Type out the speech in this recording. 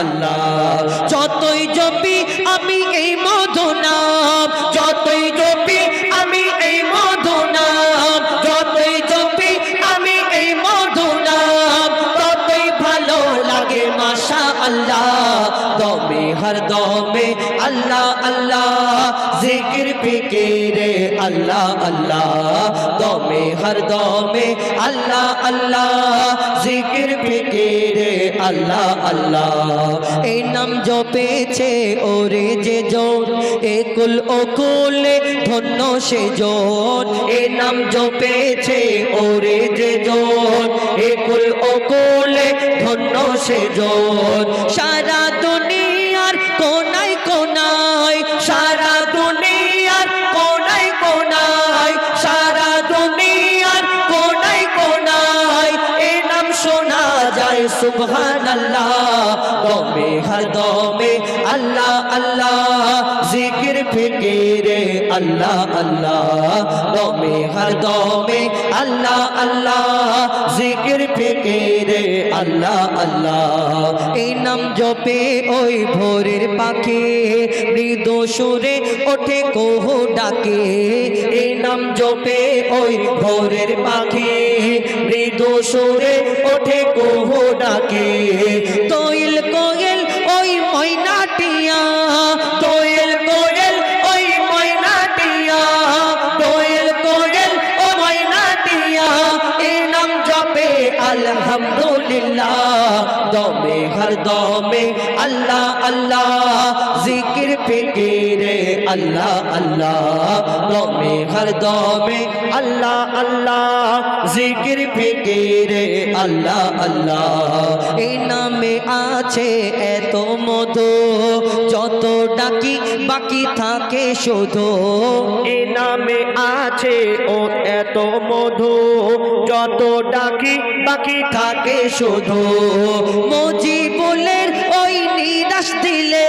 আল্লাহ। যতই জপি হর দমে আল্লাহ আল্লাহ জিকির ফিকিরে আল্লাহ আল্লাহ দমে হর দমে আল্লাহ আল্লাহ জিকির ফিকিরে আল্লাহ আল্লাহ এই নাম জপেছে ওরে যে জন একুল ওকুলে ধন্য সে জন এই নাম জপেছে ওরে যে জন একুল ওকুলে ধন্য সে জন সারা কোনায় কোনায় সুবহান আল্লাহ দমে হর দমে আল্লাহ আল্লাহ। জিকির, ফিকিরে, আল্লাহ আল্লাহ। দমে হর দমে আল্লাহ আল্লাহ। জিকির, ফিকিরে, আল্লাহ আল্লাহ। এই নাম জপে ওই ভোরের পাখি। মৃদু সুরে ওঠে কোহু ডাকে। এই নাম জপে ওই ভোরের পাখি। মৃদু সুরে ওঠে কোহু ডাকে। তৈল কোয়েল ওই ময়নাটিয়া, তৈল কোয়েল ওই ময়নাটিয়া, তৈল কোয়েল ও ময়নাটিয়া এই নাম জপে আলহামদুলিল্লাহ। দমে হর দমে আল্লাহ আল্লাহ, জিকির ফিকিরে আল্লাহ আল্লাহ। দমে হর দমে আল্লাহ আল্লাহ। জিকির ফিকিরে আল্লাহ আল্লাহ। এই নামে আছে এত মধু যত ডাকি বাকি থাকে শুধু। এ নামে আছে ও এত মধু যত ডাকি বাকি থাকে শুধু। মজিবুলের ওই নিরাশ দিলে